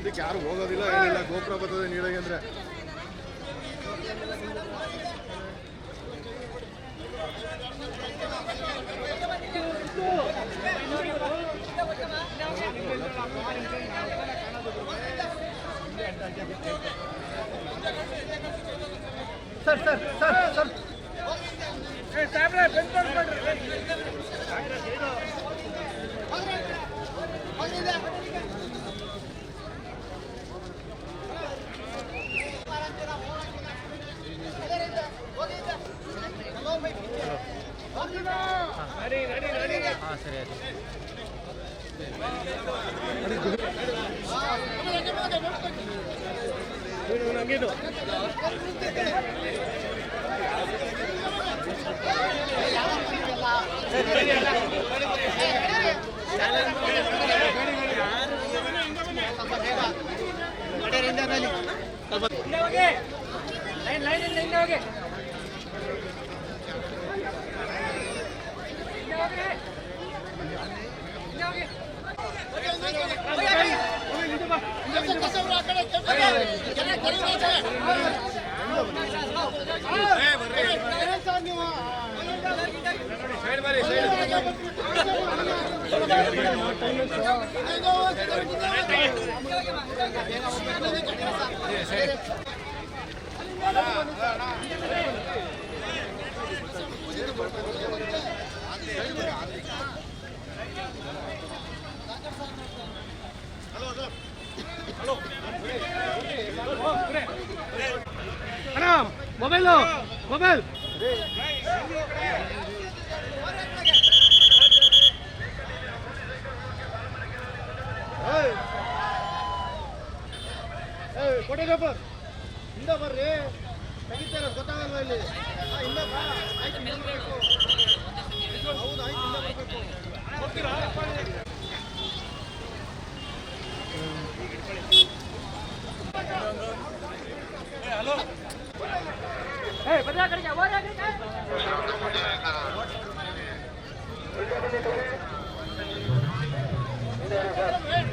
ಮುಂದಕ್ಕೆ ಯಾರು ಹೋಗೋದಿಲ್ಲ ಏನಿಲ್ಲ ಗೋಪುರ ಬರ್ತದೆ ನೀರಿಗೆ ಅಂದ್ರೆ. Sir sir sir sir. ಹಾಂ ಲೈನ್ ಲೈನ್ ಲೈನ್ ಹೋಗಿ ಸರಿ ಮೊಬೈಲು ಮೊಬೈಲ್ ಕೊಡಗಪ್ಪ ಹಿಂದ ಬರ್ರಿ. ತೆಗಿತಾರ ಗೊತ್ತಾಗಲ್ಲ ಇಲ್ಲಿ. ಹೌದು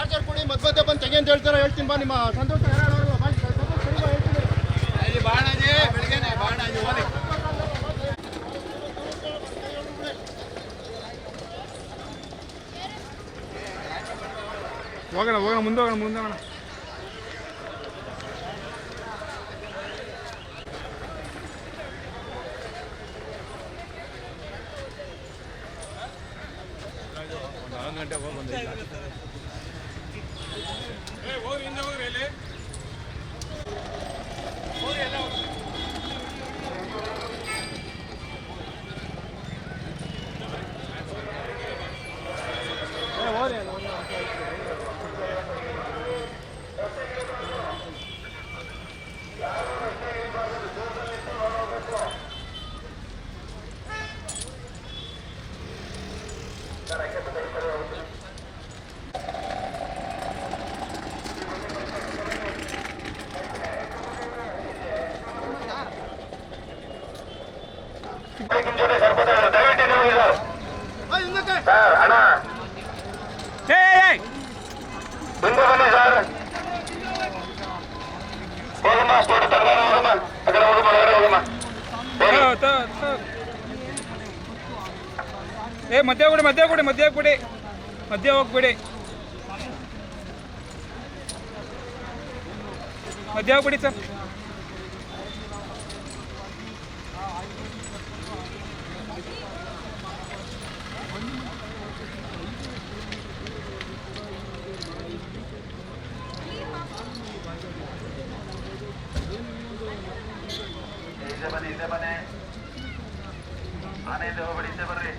ಟಾರ್ಚರ್ ಕೊಡಿ ಮಧ್ಯ ಮಧ್ಯೆ ಬಂದು ತೆಗಿ ಅಂತ ಹೇಳ್ತಾರೆ ಹೇಳ್ತೀನಿ ಬಾ ನಿಮ್ಮ ಸಂತೋಷ ಯಾರು ಹೇಳೋರು? ಬಾ, ಸಂತೋಷ್ ಕೊಡಿ ಬಾ, ಹೇಳ್ತೀನಿ. ಹೋಗೋಣ ಹೋಗೋಣ ಮುಂದೆ ಹೋಗೋಣ ಮುಂದೆ ಹೋಗೋಣ ಆ, ಹಿಂದಕ್ಕೆ. ಮುಂದೆ ಬನ್ನಿ ಸರ್ ಹೋಗಮ್ಮ ಸ್ಪೋರ್ಟ್ ತಗೊಂಡು ಹೋಗಮ್ಮ ಆ ಕಡೆ ಹೋಗಮ್ಮ ಹೊರಗಡೆ ಹೋಗಮ್ಮ ಹೋಗಿ. ಏ ಮಧ್ಯ ಕೊಡಿ ಮಧ್ಯ ಕೊಡಿ ಮಧ್ಯ ಕೊಡಿ ಮಧ್ಯ ಹೋಗ್ಬಿಡಿ ಮಧ್ಯ ಹೋಗ್ಬಿಡಿ ಸರ್ ಬನ್ನಿ ಇದೆ ಬನ್ನಿ. ಆನೆ ಹಿಂದೆ ಹೋಗ್ಬೇಡಿ ಹಿಂದೆ ಬರ್ರಿ.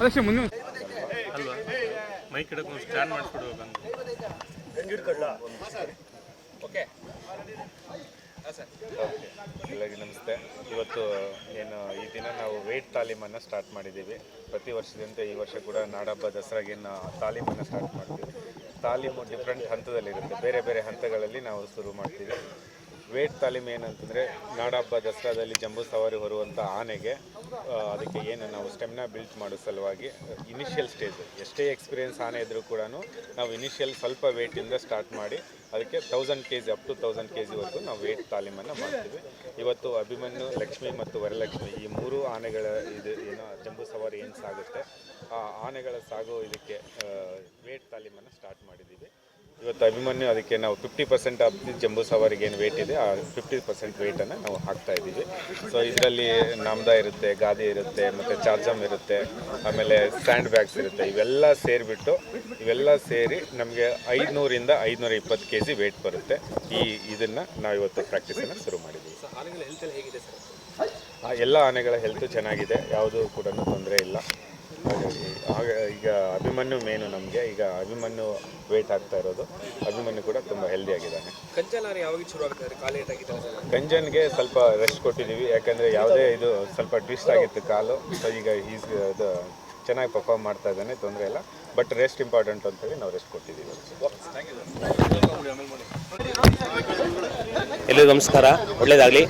ಅದಕ್ಕೆ ಮುಂದೆ ಅಲ್ವಾ? ಮೈಕ್ ಹಿಡಕ್ಕೆ ಒಂದು ಸ್ಟ್ಯಾಂಡ್ ಮಾಡಿಸ್ಬಿಡ್ಬೇಕಂತ ಎಲ್ಲರಿಗೂ ನಮಸ್ತೆ. ಇವತ್ತು ಏನು ಈ ದಿನ ನಾವು ವೇಟ್ ತಾಲೀಮನ್ನು ಸ್ಟಾರ್ಟ್ ಮಾಡಿದ್ದೀವಿ. ಪ್ರತಿ ವರ್ಷದಂತೆ ಈ ವರ್ಷ ಕೂಡ ನಾಡಹಬ್ಬ ದಸರಾಗೇನು ತಾಲೀಮನ್ನು ಸ್ಟಾರ್ಟ್ ಮಾಡ್ತೀವಿ. ತಾಲೀಮು ಡಿಫ್ರೆಂಟ್ ಹಂತದಲ್ಲಿರುತ್ತೆ. ಬೇರೆ ಬೇರೆ ಹಂತಗಳಲ್ಲಿ ನಾವು ಶುರು ಮಾಡ್ತೀವಿ. ವೇಟ್ ತಾಲೀಮ್ ಏನಂತಂದರೆ ನಾಡಹಬ್ಬ ದಸರಾದಲ್ಲಿ ಜಂಬೂ ಸವಾರಿ ಹೊರುವಂಥ ಆನೆಗೆ ಅದಕ್ಕೆ ಏನು ನಾವು ಸ್ಟೆಮ್ನ ಬಿಲ್ಟ್ ಮಾಡೋ ಸಲುವಾಗಿ ಇನಿಷಿಯಲ್ ಸ್ಟೇಜ್ ಎಷ್ಟೇ ಎಕ್ಸ್ಪೀರಿಯನ್ಸ್ ಆನೆ ಇದ್ದರೂ ಕೂಡ ನಾವು ಇನಿಷಿಯಲ್ ಸ್ವಲ್ಪ ವೇಟಿಂದ ಸ್ಟಾರ್ಟ್ ಮಾಡಿ, ಅದಕ್ಕೆ thousand K G up to thousand K ಜಿವರೆಗೂ ನಾವು ವೇಟ್ ತಾಲೀಮನ್ನು ಮಾಡ್ತೀವಿ. ಇವತ್ತು ಅಭಿಮನ್ಯು, ಲಕ್ಷ್ಮಿ ಮತ್ತು ವರಲಕ್ಷ್ಮಿ ಈ ಮೂರು ಆನೆಗಳ ಇದು ಏನೋ ಜಂಬೂ ಸವಾರಿ ಏನು ಸಾಗುತ್ತೆ, ಆ ಆನೆಗಳ ಸಾಗೋ ಇದಕ್ಕೆ ವೇಟ್ ತಾಲೀಮನ್ನು ಸ್ಟಾರ್ಟ್ ಮಾಡಿದ್ದೀವಿ. ಇವತ್ತು ಅಭಿಮನ್ಯು ಅದಕ್ಕೆ ನಾವು fifty percent of the Jambu ಸವಾರಿಗೆ ಏನು ವೇಟ್ ಇದೆ ಆ ಫಿಫ್ಟಿ ಪರ್ಸೆಂಟ್ ವೇಟನ್ನು ನಾವು ಹಾಕ್ತಾ ಇದ್ದೀವಿ. ಸೊ ಇದರಲ್ಲಿ ನಮ್ದ ಇರುತ್ತೆ ಗಾದಿ ಇರುತ್ತೆ ಮತ್ತು ಚಾರ್ಜಮ್ ಇರುತ್ತೆ ಆಮೇಲೆ ಸ್ಯಾಂಡ್ ಬ್ಯಾಗ್ಸ್ ಇರುತ್ತೆ. ಇವೆಲ್ಲ ಸೇರಿಬಿಟ್ಟು ಇವೆಲ್ಲ ಸೇರಿ ನಮಗೆ ಐದುನೂರಿಂದ ಐದುನೂರ ಇಪ್ಪತ್ತು ಕೆ ಜಿ ವೇಟ್ ಬರುತ್ತೆ. ಈ ಇದನ್ನು ನಾವು ಇವತ್ತು ಪ್ರಾಕ್ಟೀಸನ್ನು ಶುರು ಮಾಡಿದ್ದೀವಿ. ಆ, ಎಲ್ಲ ಆನೆಗಳ ಹೆಲ್ತು ಚೆನ್ನಾಗಿದೆ. ಯಾವುದೂ ಕೂಡ ತೊಂದರೆ ಇಲ್ಲ. ಆಗ ಈಗ ಅಭಿಮನ್ಯು ಮೇನು ನಮಗೆ. ಈಗ ಅಭಿಮನ್ಯು ವೇಟ್ ಆಗ್ತಾ ಇರೋದು. ಅಭಿಮನ್ಯು ಕೂಡ ತುಂಬ ಹೆಲ್ದಿ ಆಗಿದ್ದಾನೆ. ಕಂಜನ್ಗೆ ಯಾವಾಗ ಶುರು ಸ್ವಲ್ಪ ರೆಸ್ಟ್ ಕೊಟ್ಟಿದ್ದೀವಿ. ಯಾಕಂದರೆ ಯಾವುದೇ ಇದು ಸ್ವಲ್ಪ ಟ್ವಿಸ್ಟ್ ಆಗಿತ್ತು ಕಾಲು. ಸೊ ಈಗ ಈಸ್ ಅದು ಚೆನ್ನಾಗಿ ಪರ್ಫಾರ್ಮ್ ಮಾಡ್ತಾ ಇದ್ದಾನೆ. ತೊಂದರೆ ಇಲ್ಲ. ಬಟ್ ರೆಸ್ಟ್ ಇಂಪಾರ್ಟೆಂಟ್ ಅಂತೇಳಿ ನಾವು ರೆಸ್ಟ್ ಕೊಟ್ಟಿದ್ದೀವಿ. ಎಲ್ಲರಿಗೂ ನಮಸ್ಕಾರ. ಒಳ್ಳೇದಾಗಲಿ.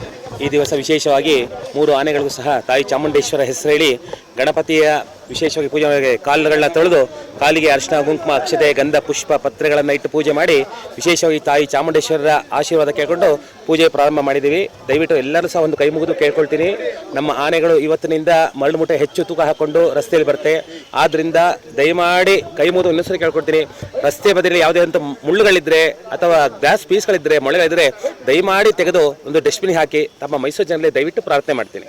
ಈ ದಿವಸ ವಿಶೇಷವಾಗಿ ಮೂರು ಆನೆಗಳಿಗೂ ಸಹ ತಾಯಿ ಚಾಮುಂಡೇಶ್ವರ ಹೆಸರು ಹೇಳಿ ಗಣಪತಿಯ ವಿಶೇಷವಾಗಿ ಪೂಜೆ ಮಾಡಿ ಕಾಲುಗಳನ್ನ ತೊಳೆದು ಕಾಲಿಗೆ ಅರಿಶಿನ ಕುಂಕುಮ, ಅಕ್ಷತೆ, ಗಂಧ, ಪುಷ್ಪ ಪತ್ರೆಗಳನ್ನು ಇಟ್ಟು ಪೂಜೆ ಮಾಡಿ ವಿಶೇಷವಾಗಿ ತಾಯಿ ಚಾಮುಂಡೇಶ್ವರರ ಆಶೀರ್ವಾದ ಕೇಳಿಕೊಂಡು ಪೂಜೆ ಪ್ರಾರಂಭ ಮಾಡಿದ್ದೀವಿ. ದಯವಿಟ್ಟು ಎಲ್ಲರೂ ಸಹ ಒಂದು ಕೈ ಮುಗಿದು ಕೇಳ್ಕೊಳ್ತೀನಿ. ನಮ್ಮ ಆನೆಗಳು ಇವತ್ತಿನಿಂದ ಮರಳು ಮೂಟೆ ಹೆಚ್ಚು ತೂಕ ಹಾಕ್ಕೊಂಡು ರಸ್ತೆಯಲ್ಲಿ ಬರುತ್ತೆ. ಆದ್ದರಿಂದ ದಯಮಾಡಿ ಕೈ ಮುಗಿದು ಇನ್ನೊಂದ್ಸರಿ ಕೇಳ್ಕೊಳ್ತೀನಿ. ರಸ್ತೆ ಬದಿಯಲ್ಲಿ ಯಾವುದೇ ಅಂತ ಮುಳ್ಳುಗಳಿದ್ರೆ ಅಥವಾ ಗ್ಲಾಸ್ ಪೀಸ್ಗಳಿದ್ದರೆ ಮೊಳೆಗಳಿದ್ರೆ ದಯಮಾಡಿ ತೆಗೆದು ಒಂದು ಡಸ್ಟ್ಬಿನ್ ಹಾಕಿ ತಮ್ಮ ಮೈಸೂರು ಜನರಲ್ಲಿ ದಯವಿಟ್ಟು ಪ್ರಾರ್ಥನೆ ಮಾಡ್ತೀನಿ.